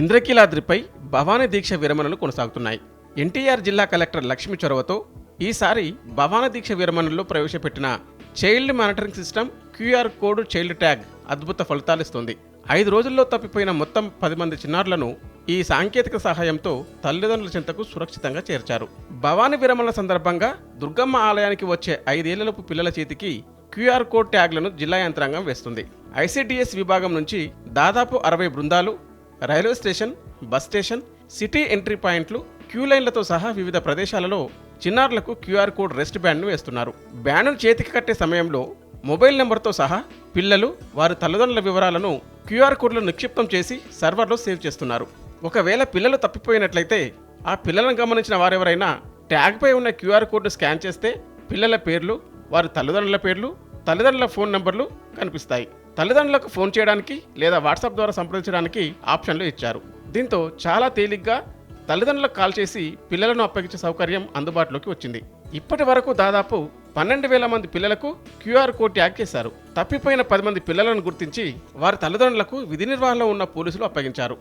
ఇంద్రకీలాద్రిపై భవానీ దీక్ష విరమణలు కొనసాగుతున్నాయి. ఎన్టీఆర్ జిల్లా కలెక్టర్ లక్ష్మి చొరవతో ఈసారి భవానీ దీక్ష విరమణలో ప్రవేశపెట్టిన child monitoring system QR code child tag అద్భుత ఫలితాలిస్తుంది ఐదు రోజుల్లో తప్పిపోయిన మొత్తం పది మంది చిన్నారులను ఈ సాంకేతిక సహాయంతో తల్లిదండ్రుల చెంతకు సురక్షితంగా చేర్చారు. భవానీ విరమణ సందర్భంగా దుర్గమ్మ ఆలయానికి వచ్చే ఐదేళ్ళలోపు పిల్లల చేతికి క్యూఆర్ కోడ్ ట్యాగ్లను జిల్లా యంత్రాంగం వేస్తుంది. ఐసిడిఎస్ విభాగం నుంచి దాదాపు అరవై బృందాలు railway station bus station city entry పాయింట్లు క్యూ లైన్లతో సహా వివిధ ప్రదేశాలలో చిన్నారులకు క్యూఆర్ కోడ్ రెస్ట్ బ్యాండ్ను వేస్తున్నారు. బ్యాండ్ను చేతికి కట్టే సమయంలో మొబైల్ నెంబర్తో సహా పిల్లలు వారి తల్లిదండ్రుల వివరాలను క్యూఆర్ కోడ్లో నిక్షిప్తం చేసి సర్వర్లో సేవ్ చేస్తున్నారు. ఒకవేళ పిల్లలు తప్పిపోయినట్లయితే ఆ పిల్లలను గమనించిన వారెవరైనా ట్యాగ్పై ఉన్న క్యూఆర్ కోడ్ను స్కాన్ చేస్తే పిల్లల పేర్లు వారి తల్లిదండ్రుల పేర్లు తల్లిదండ్రుల ఫోన్ నంబర్లు కనిపిస్తాయి. తల్లిదండ్రులకు ఫోన్ చేయడానికి లేదా వాట్సాప్ ద్వారా సంప్రదించడానికి ఆప్షన్లు ఇచ్చారు. దీంతో చాలా తేలిగ్గా తల్లిదండ్రులకు కాల్ చేసి పిల్లలను అప్పగించే సౌకర్యం అందుబాటులోకి వచ్చింది. ఇప్పటి వరకు దాదాపు పన్నెండు వేల మంది పిల్లలకు క్యూఆర్ కోడ్ ట్యాగ్ చేశారు. తప్పిపోయిన పది మంది పిల్లలను గుర్తించి వారి తల్లిదండ్రులకు విధి నిర్వహణలో ఉన్న పోలీసులు అప్పగించారు.